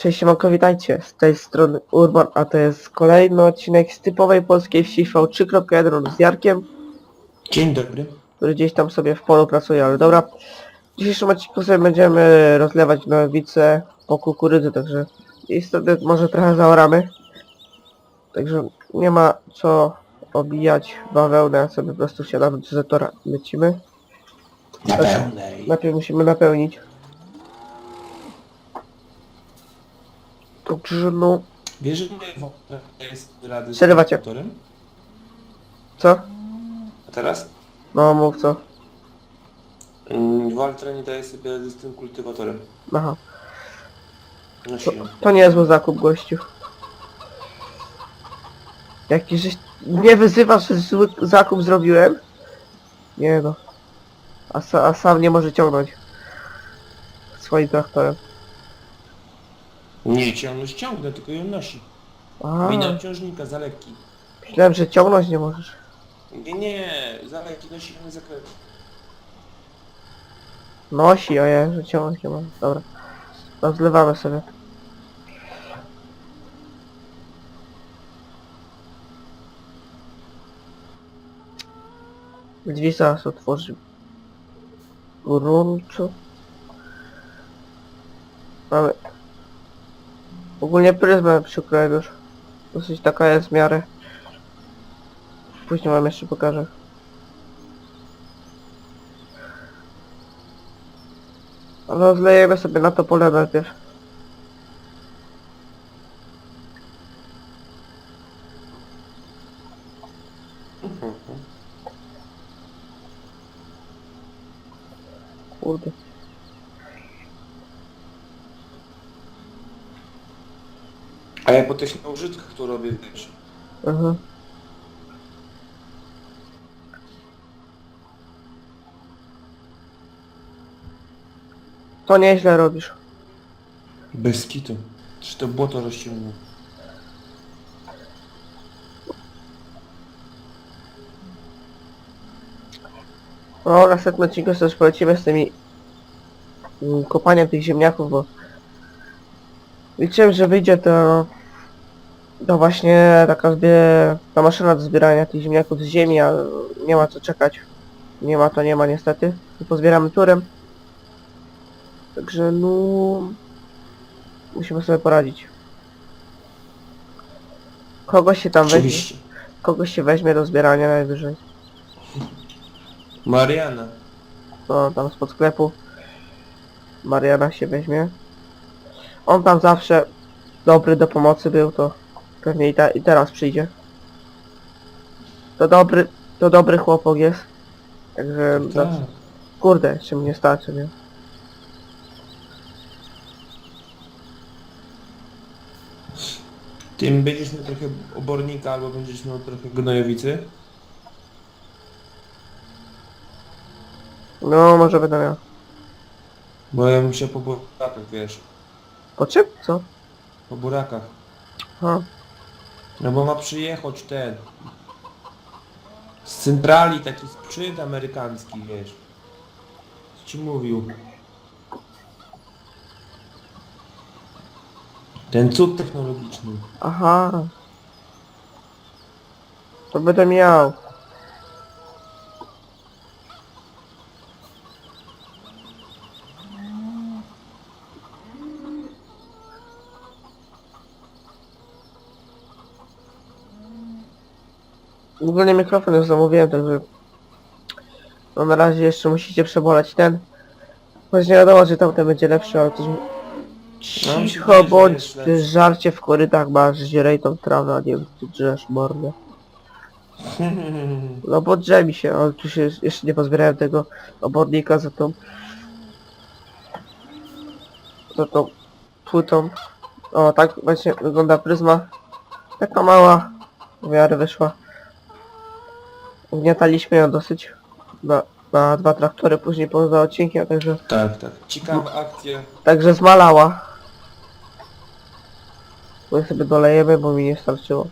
Cześć siemanko, witajcie. Z tej strony Urban, a to jest kolejny odcinek z typowej polskiej wsi V3.1 z Jarkiem, Dzień dobry. który gdzieś tam sobie w polu pracuje, ale dobra. W dzisiejszym odcinku sobie będziemy rozlewać nowice po kukurydzy, także i wtedy może trochę zaoramy. Także nie ma co obijać bawełnę, sobie po prostu wsiadamy do zetora i lecimy. Na pełnej. Najpierw musimy napełnić. Także no, Wiesz, że nie w- jest rady z Przerywacie. motorem? co? A teraz? No mów co. Mm, Waltra nie daje sobie rady z tym kultywatorem. Aha. No To, siłę. to niezły zakup gościu. Jaki żeś... Nie wyzywasz, że zły zakup zrobiłem? Nie no. A, sa, a sam nie może ciągnąć. Swoim traktorem. Nie, ciągnąć ciągnę, tylko ją nosi. A, Wina obciążnika za lekki. myślałem, że ciągnąć nie możesz. Nie, nie, za lekki nosi na zakręt. Nosi, ja, że ciągnąć nie może. Dobra. Rozlewamy sobie. Drzwi zaraz otworzy. Grunczu. Mamy. Ogólnie pryzmę przykroję już. Dosyć taka jest w miarę. Później wam jeszcze pokażę. Ale rozlejemy sobie na to pole najpierw. Kurde. A ja po tych użytkach tu robię, wiesz. Mhm. To nieźle robisz. Bez kitu. Czy to błoto rozciągnie? No, następny odcinek też polecimy z tymi mm, kopaniem tych ziemniaków, bo liczyłem, że wyjdzie to to właśnie taka zbie... ta maszyna do zbierania tych ziemniaków z ziemi, a nie ma co czekać. Nie ma to nie ma niestety. I Pozbieramy turem. Także no... Musimy sobie poradzić. Kogoś się tam weźmie, Oczywiście. kogoś się weźmie do zbierania najwyżej. Mariana. No, tam spod sklepu. Mariana się weźmie. On tam zawsze dobry do pomocy był, to pewnie i, ta, i teraz przyjdzie. To dobry, to dobry chłopak jest. Także Tak. kurde, jeszcze mnie starczy, nie? Tym będziesz miał trochę obornika albo będziesz miał trochę gnojowicy. No, może będę miał. Bo ja bym się po burakach, wiesz. Po czym? Co? Po burakach. A, No bo ma przyjechać ten. Z centrali taki sprzęt amerykański, wiesz. Co ci mówił? Ten cud technologiczny. aha. To będę miał. Ogólnie mikrofon już zamówiłem, także... No na razie jeszcze musicie przeboleć ten. Choć nie wiadomo, czy tamten będzie lepszy, ale to... No, Cicho bądź, ty żarcie w korytach masz, zdzieraj tą trawę, a nie wiem, ty drzesz mordę. No bo drze mi się, ale tu się jeszcze nie pozbierałem tego obornika za tą... za tą płytą. O, tak właśnie wygląda pryzma. Taka mała, w miarę wyszła. Ugniataliśmy ją dosyć na, na dwa traktory, później poza odcinkiem, także, tak, tak. Ciekawa akcja. także zmalała. My sobie dolejemy, bo mi nie starczyło.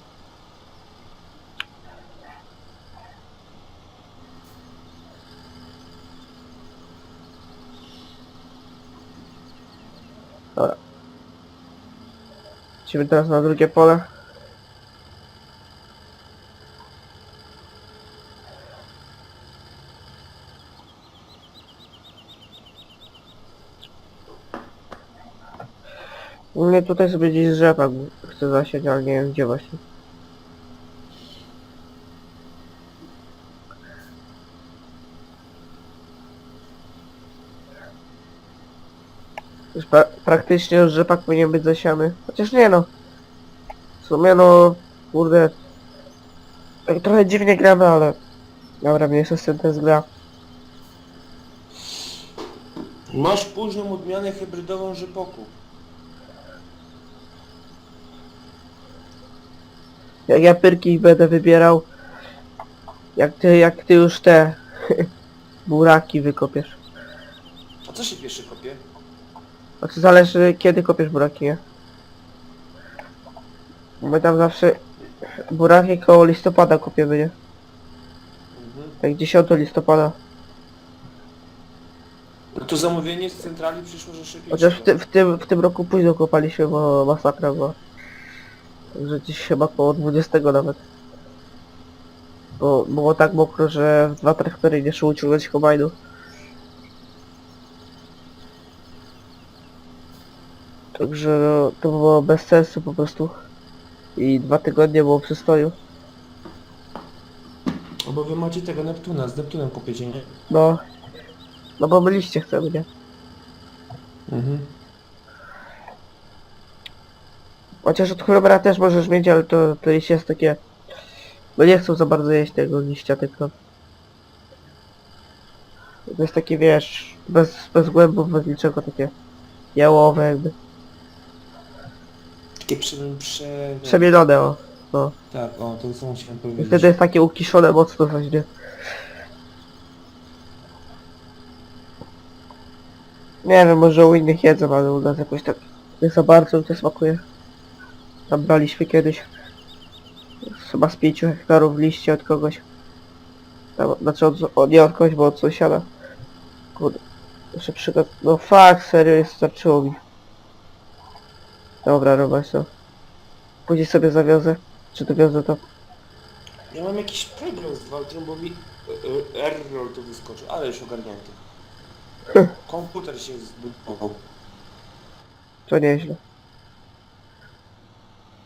Dobra. Lecimy teraz na drugie pole. U mnie tutaj sobie gdzieś rzepak chcę zasiać, ale nie wiem gdzie właśnie. Już pra praktycznie już rzepak powinien być zasiany. Chociaż nie no. W sumie no, kurde. Trochę dziwnie gramy, ale... Dobra, mnie jest ten test gra. Masz późną odmianę hybrydową rzepoku. Jak ja pyrki będę wybierał... Jak ty, jak ty już te... buraki wykopiesz. A co się pierwszy kopie? A to zależy kiedy kopiesz buraki, nie? My tam zawsze buraki koło listopada kopiemy, nie? Mhm. Tak 10 listopada. No to zamówienie z centrali przyszło, że szybciej. Chociaż w, ty, w, tym, w tym roku późno kopaliśmy, bo masakra była. Także gdzieś chyba koło 20 nawet. Bo było tak mokro, że w dwa traktory nie szło uciągnąć kombajnu. Także no, to było bez sensu po prostu. I dwa tygodnie było przystoju. No bo wy macie tego Neptuna, z Neptunem kopiecie, nie? No. No bo my liście chcemy, nie? Mhm. Chociaż od chrobera też możesz mieć, ale to, to liście jest takie... No nie chcą za bardzo jeść tego liścia, tylko... To jest takie, wiesz, bez, bez głębów, bez niczego, takie jałowe jakby. Takie prze... prze... Przemielone, o. No. Tak, o, to co musiałem I powiedzieć. wtedy jest takie ukiszone mocno coś, nie? Nie wiem, może u innych jedzą, ale u nas jakoś tak nie za bardzo mi to smakuje. Tam braliśmy kiedyś chyba z 5 hektarów liście od kogoś. Znaczy od, od, nie od kogoś, bo od sąsiada. Kurde. Jeszcze przykład. No fakt, serio, jest starczyło mi. Dobra, robię to. Później sobie zawiozę. Czy dowiozę to? Ja mam jakiś problem z walczą, bo mi e, e, error tu wyskoczył, ale już ogarnięty. Komputer się zbudował. To nieźle.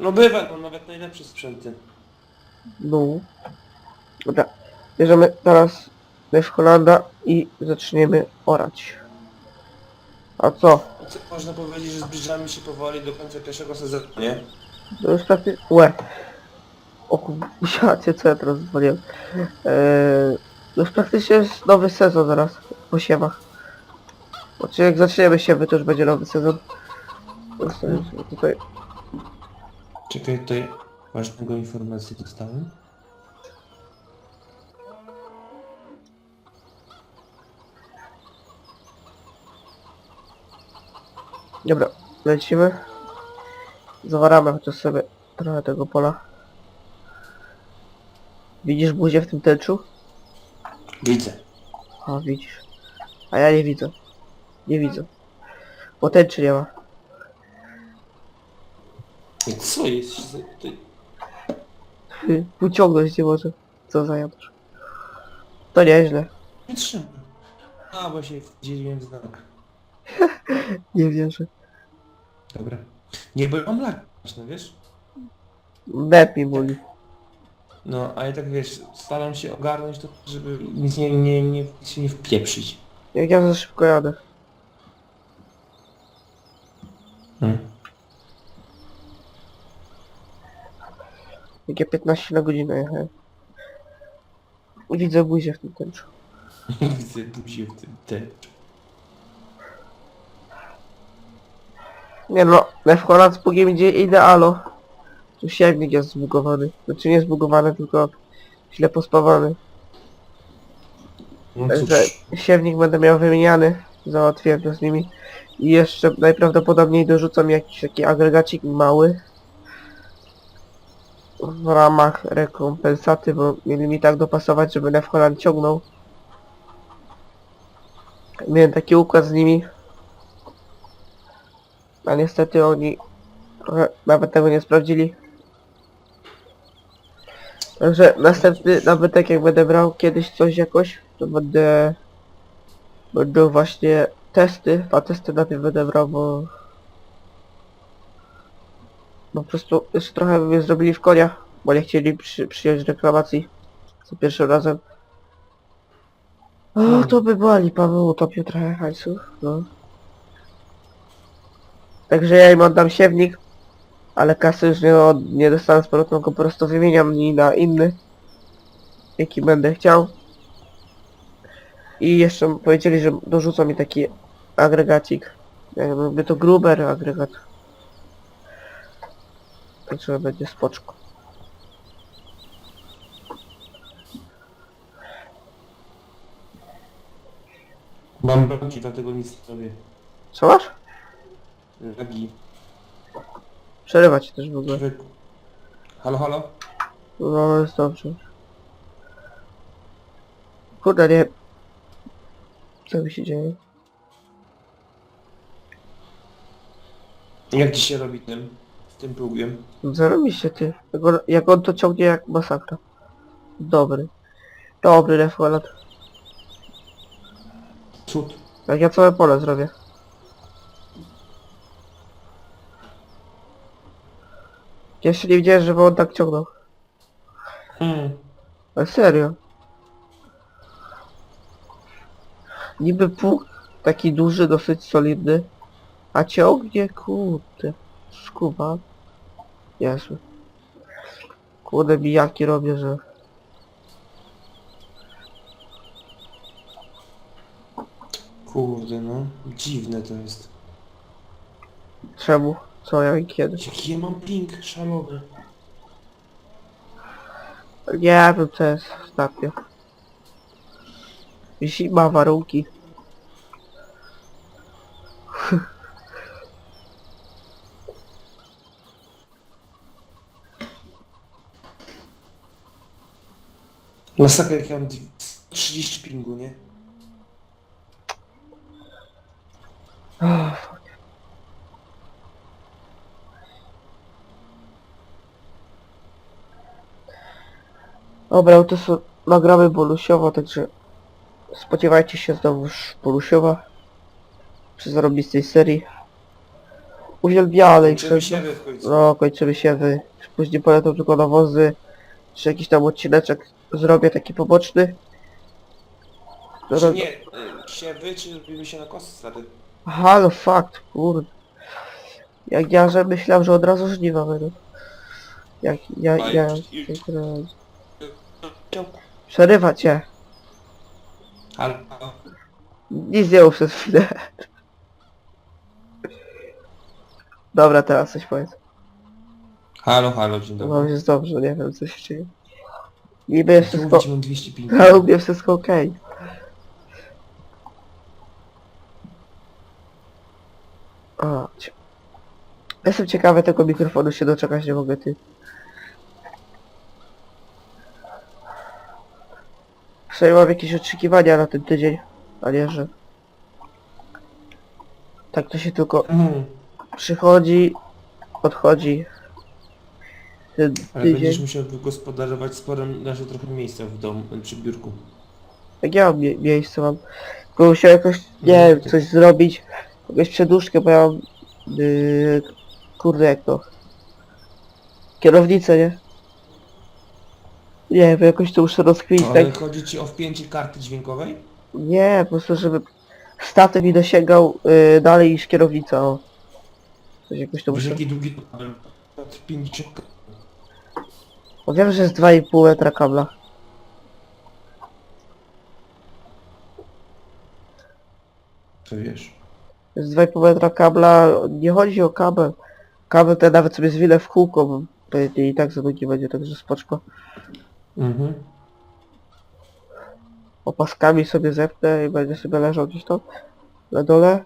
No bywa, no nawet najlepsze sprzęty. No. Dobra. Bierzemy teraz Lew Holanda i zaczniemy orać. A co? No co, można powiedzieć, że zbliżamy się powoli do końca pierwszego sezonu, nie? To już praktycznie... Łe. O kurczę, co ja teraz dzwoniłem. Eee, już praktycznie jest nowy sezon zaraz po siewach. Znaczy jak zaczniemy siewy, to już będzie nowy sezon. Zostawiam sobie Tutaj Czekaj, tutaj ważnego informacji dostałem. Dobra, lecimy. Zawaramy chociaż sobie trochę tego pola. Widzisz buzię w tym tęczu? Widzę. A, widzisz. A ja nie widzę. Nie widzę. Bo tęczy nie ma. I co jest? Tutaj... Hy, Uciągnąć nie może. Co za jadasz. To nieźle. Nie trzymam. A, bo się wdzieliłem w znak. Nie wierzę. Dobra. Nie, bo ja mam lak, no wiesz? Dep mi boli. No, a ja tak wiesz, staram się ogarnąć to, żeby nic nie, nie, nie, się nie wpieprzyć. Jak ja za szybko jadę. Jak ja 15 na godzinę jechałem. Widzę buzię w tym tęczu. Widzę buzię w tym tęczu. Nie no, Holland z Bugiem idzie idealo. Tu siewnik jest zbugowany. Znaczy nie zbugowany, tylko źle pospawany. No Także cóż, siewnik będę miał wymieniany. Załatwiłem to z nimi. I jeszcze najprawdopodobniej dorzucam jakiś taki agregacik mały. W ramach rekompensaty, bo mieli mi tak dopasować, żeby Left Holland ciągnął. Miałem taki układ z nimi. A niestety oni nawet tego nie sprawdzili. Także następny nabytek jak będę brał kiedyś coś jakoś, to będę... Będą właśnie testy, a testy na tym będę brał, bo... No po prostu jeszcze trochę zrobili w konia, bo nie chcieli przy, przyjąć reklamacji za pierwszym razem. O, to by była lipa, by utopił trochę hajsów, no. Także ja im oddam siewnik, ale kasy już nie, od- nie dostanę z powrotem, tylko po prostu wymieniam i na inny, jaki będę chciał. I jeszcze powiedzieli, że dorzucą mi taki agregacik. Jakby to gruber agregat. Także będzie spoczko. Mam braki, dlatego nic nie robię. Co masz? Lagi. Przerywa ci też w ogóle. Człowieku. Halo, halo? No jest dobrze. Kurde nie. Co mi się dzieje? Jak ci się robi tym? Tym plugiem? Zarobiście ty. Jak on, jak on to ciągnie jak masakra. Dobry. Dobry refolat. Cud. Jak ja całe pole zrobię. Jeszcze nie widziałem, żeby on tak ciągnął. Hmm. Ale serio. Niby pług taki duży, dosyć solidny. A ciągnie, kurde. Skuba. Jezu. Kurde, mijaki robię, że... Kurde no. Dziwne to jest. Czemu? Co ja i kiedy? Jaki ja mam ping szalony. Nie wiem co jest ostatnio. Zima, warunki. Masakra jak ja mam 30 pingu, nie? Dobra, to są nagramy Bolusiowa, także spodziewajcie się znowuż Bolusiowa przy zarobistej serii. Uwielbianej, Kończymy wszędzie. siebie w końcu. No, kończymy siewy. Później polecą tylko nawozy. Czy jakiś tam odcineczek zrobię taki poboczny. Czy nie, y, siewy, czy robimy się na kosy stary? Halo, fakt, kurde. Jak ja, że myślałem, że od razu żniwa będą. Jak ja, A, ja... już- już- Przerywa cię. Halo. Nic nie mów przez chwilę. Dobra, teraz coś powiedz. Halo, halo, dzień No dobry. jest dobrze, nie wiem co się dzieje. Niby jest wszystko... mówić mam 200 pingu. Ale u mnie wszystko okej. O, cie- Jestem ciekawy tego mikrofonu się doczekać, nie mogę ty. Przynajmniej mam jakieś oczekiwania na ten tydzień, a nie, że... Tak to się tylko Mhm. przychodzi, odchodzi. Ale będziesz tydzień. musiał wygospodarować spore nasze trochę miejsca w domu, przy biurku. Jak ja mam mie miejsce mam. Tylko musiał jakoś, nie No, wiem, to- coś zrobić. Jakąś przedłużkę, bo ja mam... Yy, kurde jak to... Kierownicę, nie? Nie wiem, jakoś to muszę rozkminić, Ale tak? chodzi ci o wpięcie karty dźwiękowej? Nie, po prostu żeby statek mi dosięgał yy, dalej niż kierownica, o. Coś jakoś to Wiesz muszę... jaki długi kabel? 50 Bo wiem, że jest 2,5 metra kabla. to wiesz. Jest 2,5 metra kabla, nie chodzi o kabel. Kabel ten nawet sobie zwilę w kółko, bo pewnie i tak za długi będzie, także spoczko. Mhm. Opaskami sobie zepnę i będzie sobie leżał gdzieś tam na dole.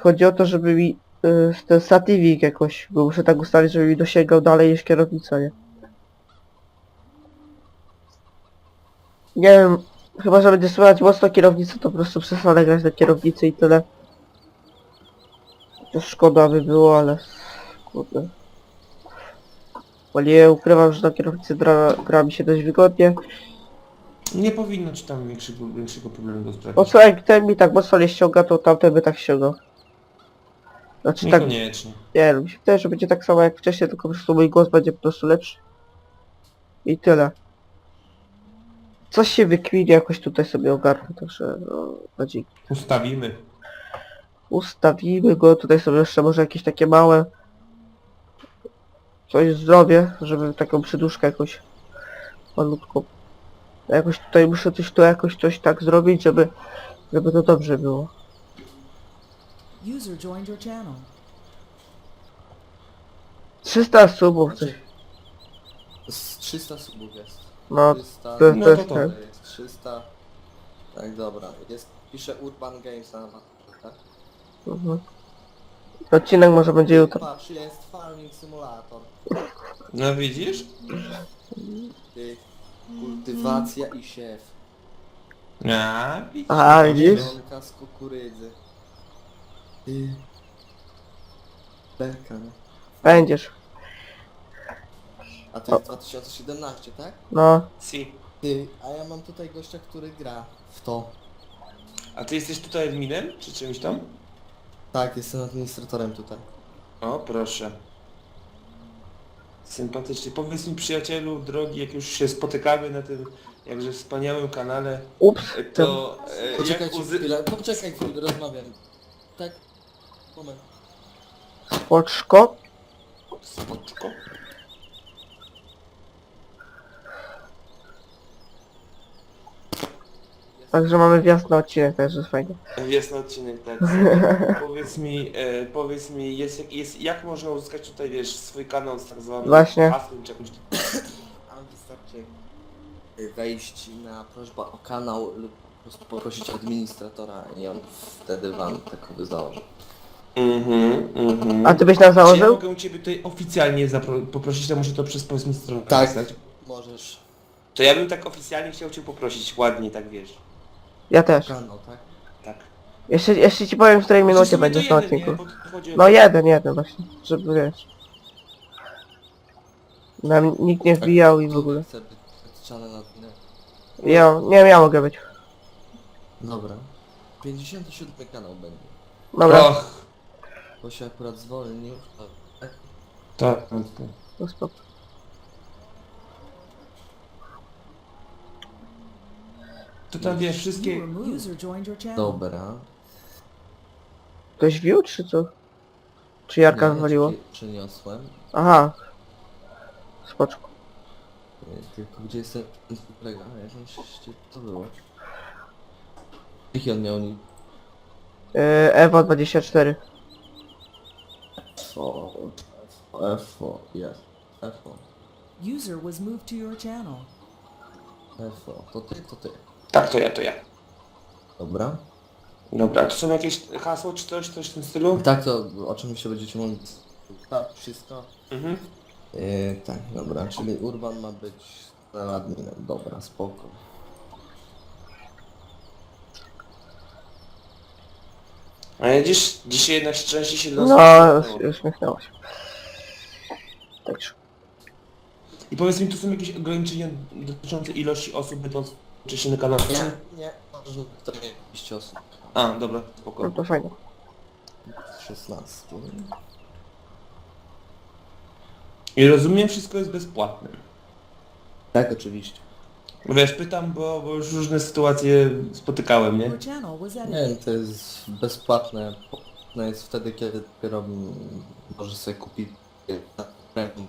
Chodzi o to, żeby mi y, ten stativik jakoś, bo muszę tak ustalić, żeby mi dosięgał dalej niż kierownica, nie? Nie wiem, chyba, że będzie słychać mocno kierownicę, to po prostu przestanę grać na kierownicy i tyle. To szkoda by było, ale Kurde. Bo nie ukrywam, że na kierownicy gra, gra mi się dość wygodnie. Nie powinno ci tam większego, większego problemu do sprawy. Po co jak ten mi tak mocno nie ściąga, to tamten by tak ściągał. Znaczy tak, Niekoniecznie. nie wiem, mi się wydaje, że będzie tak samo jak wcześniej, tylko po prostu mój głos będzie po prostu lepszy. I tyle. Coś się wykwinie, jakoś tutaj sobie ogarnę, także no, na dzięki. Ustawimy. Ustawimy go, tutaj sobie jeszcze może jakieś takie małe coś zrobię, żeby taką przyduszkę jakoś malutką. Jakoś tutaj muszę coś tu jakoś coś tak zrobić, żeby żeby to dobrze było. User joined your channel. 300 subów, coś. Z 300 subów jest. No, 300, to, No to to jest to. ten. to jest 300. Tak, dobra. Jest, pisze Urban Games na tak? Mhm. Odcinek może będzie jutro. Patrz, jest Farming Simulator. No widzisz? Ty, kultywacja i siew. A, widzisz? A, widzisz? Zielonka z kukurydzy. Ty. Beka, no. Będziesz. A to jest 2017, tak? No, Si. Ty, a ja mam tutaj gościa, który gra w to. A ty jesteś tutaj adminem, czy czymś tam? Tak, jestem administratorem tutaj. O, proszę. Sympatycznie. Powiedz mi przyjacielu, drogi, jak już się spotykamy na tym jakże wspaniałym kanale, ups, to e, jak Poczekajcie uzy... chwilę, poczekaj chwilę, rozmawiam. Tak, moment. spoczko. Spoczko. Także mamy wjazd na odcinek, także jest fajnie. Jest na odcinek, tak. Powiedz mi, e, powiedz mi, jest, jest, jak można uzyskać tutaj, wiesz, swój kanał z tak zwanym Właśnie. hasłem, czy. A wystarczy wejść na prośbę o kanał lub po prostu poprosić administratora i on wtedy wam takowy założy. Mhm, mhm. A ty byś nam Czy ja założył? mogę u ciebie tutaj oficjalnie zapro- poprosić, to muszę to przez powiedzmy stronę Tak. napisać? Możesz To ja bym tak oficjalnie chciał cię poprosić, ładnie, tak wiesz. Ja też. kanał, tak? Tak. Jeszcze, jeszcze ci powiem, w której minucie będziesz na odcinku. No jeden, jeden właśnie, żeby wiesz. Nam nikt nie wbijał i w ogóle. Chcę być na odcinek. Ja, nie wiem, ja mogę być. Dobra. 57 kanał będzie. Dobra, Och, Bo się akurat zwolnił. tak? tak, tak, tak. to spoko. To tam wiesz, wszystkie... You were moved. User joined your channel. Dobra. Ktoś wił, czy co? Czy Jarka Nie, wywaliło? ci Przyniosłem. Aha. Spoczko. Y, Tylko gdzie jest ten kolega? Jakąś to było. Jaki on miał nick? Yy, Ewo 24. FO. FO. Jest. FO. User was moved to your channel. FO. To ty, to ty. Tak, to ja, to ja. Dobra. Dobra, a to są jakieś hasło czy coś, coś w tym stylu? Tak, to oczywiście będziecie mogli... Tak, wszystko. Mhm. Yy, tak, dobra, czyli Urban ma być adminem. Dobra, spoko. A widzisz, dzisiaj jednak szczęście się No, uśmiechnęło się. Także. I powiedz mi, tu są jakieś ograniczenia dotyczące ilości osób będących wcześniej na kanale? Nie, nie. Może to nie 200 osób. A, dobra, No spoko. to fajnie. 16. I rozumiem, wszystko jest bezpłatne. Tak, oczywiście. Wiesz, pytam, bo, bo już różne sytuacje spotykałem, nie? Your channel was Nie edited. to jest bezpłatne. No jest wtedy, kiedy dopiero mm, możesz sobie kupić na premium.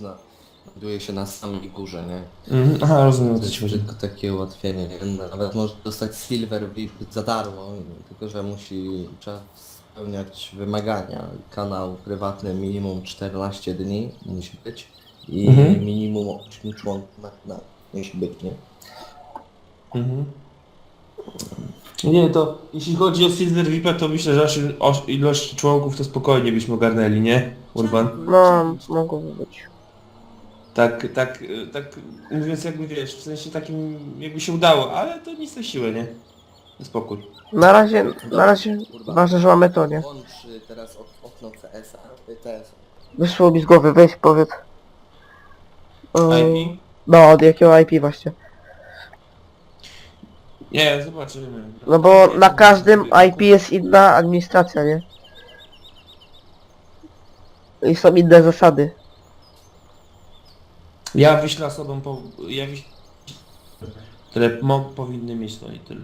Na, znajduje się na samej górze, nie? Mhm. Aha, rozumiem, o To co jest chodzi. tylko takie ułatwienie, nie? Nawet może dostać Silver VIP za darmo, tylko że musi trzeba spełniać wymagania. Kanał prywatny minimum 14 dni musi być i Mhm. minimum 8 członków na, na musi być, nie? Mhm. Nie, to jeśli chodzi o Silver VIP, to myślę, że naszej o- ilość członków to spokojnie byśmy ogarnęli, nie? Urban? No, mogłoby być. Tak, tak, tak mówiąc jakby wiesz, w sensie takim jakby się udało, ale to nic na siłę, nie? Spokój. Na razie, na razie ważne, że mamy to, nie? Włącz y, teraz ok- okno CS-a, y. Wyszło mi z głowy, weź powiedz. Ym, IP? No, od jakiego IP właśnie. Nie, zobaczymy. No bo na każdym IP jest inna administracja, nie? I są inne zasady. Ja wyślę osobom po... Ja wyślę... Które mo, powinny mieć to i tyle.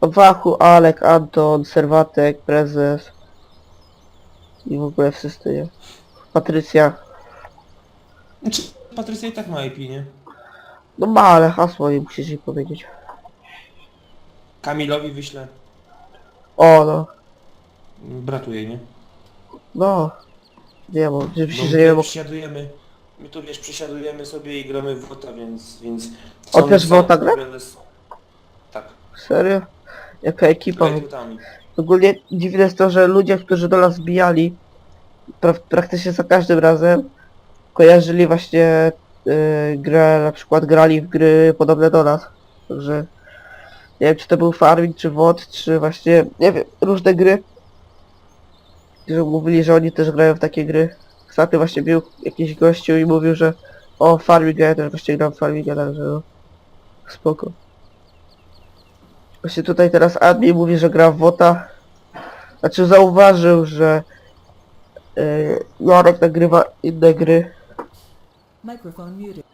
Wachu, Alek, Anton, Serwatek, Prezes. I w ogóle wszyscy, nie? Patrycja. Znaczy, Patrycja i tak ma IP, nie? No ma, ale hasło nie musisz jej powiedzieć. Kamilowi wyślę. O, no. Bratuje, nie? No. Nie, bo No, myślisz, że nie wiem, o-. My tu wiesz, przesiadujemy sobie i gramy w WOTA, więc... więc są- też są WOTA gra? z- Tak. serio? Jaka ekipa? Rekrutami. Ogólnie dziwne jest to, że ludzie, którzy do nas bijali, pra praktycznie za każdym razem kojarzyli właśnie y, grę, na przykład grali w gry podobne do nas. Także nie wiem czy to był Farming, czy WOD, czy właśnie, nie wiem, różne gry. Którzy mówili, że oni też grają w takie gry. Ostatnio właśnie był jakiś gościu i mówił, że o Farming, ja też właśnie gram w Farminga, także no, spoko. Właśnie tutaj teraz admin mówi, że gra w WOTA. Znaczy zauważył, że yy, Jarek nagrywa inne gry. Microphone muted.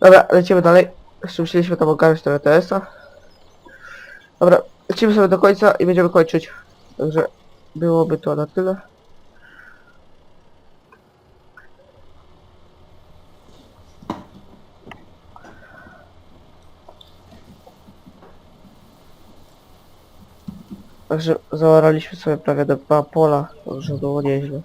Dobra, lecimy dalej. Jeszcze musieliśmy tam ogarnąć tego TS-a. Dobra, lecimy sobie do końca i będziemy kończyć. Także byłoby to na tyle. Także zaoraliśmy sobie prawie do dwa pola, także było nieźle.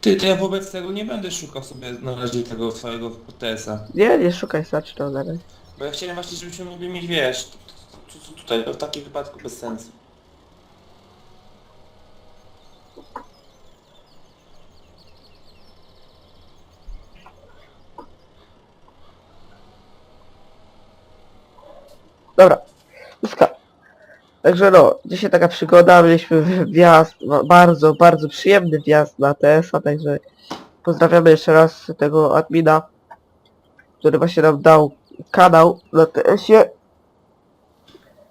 Ty, to ja wobec tego nie będę szukał sobie na razie tego swojego TS-a. Nie, nie szukaj, starczy to ogarnąć. Bo ja chciałem właśnie, żebyśmy mogli mieć, wiesz, tutaj, w takim wypadku bez sensu. Dobra, Łuska. Także no, dzisiaj taka przygoda, mieliśmy wjazd, no, bardzo, bardzo przyjemny wjazd na TS-a, także pozdrawiamy jeszcze raz tego admina, który właśnie nam dał kanał na TS-ie.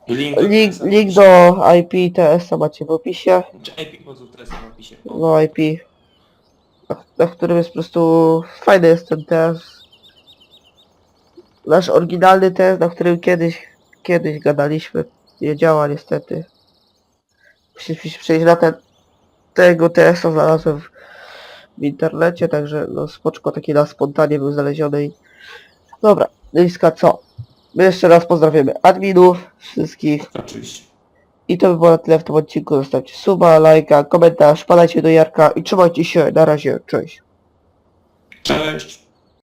Link do Link, link do IP TS-a macie w opisie, opisie. Czy IP w opisie. No IP, na, na którym jest po prostu fajny jest ten TS. Nasz oryginalny TS, na którym kiedyś, kiedyś gadaliśmy, nie działa niestety. Musieliśmy przejść na ten, tego TS-a znalazłem w, w internecie, także no spoczko taki na spontanie był znaleziony i... Dobra, Liska co? My jeszcze raz pozdrawiamy adminów, wszystkich. Oczywiście. I to by było na tyle w tym odcinku. Zostawcie suba, lajka, komentarz, padajcie do Jarka i trzymajcie się. Na razie, cześć. Cześć.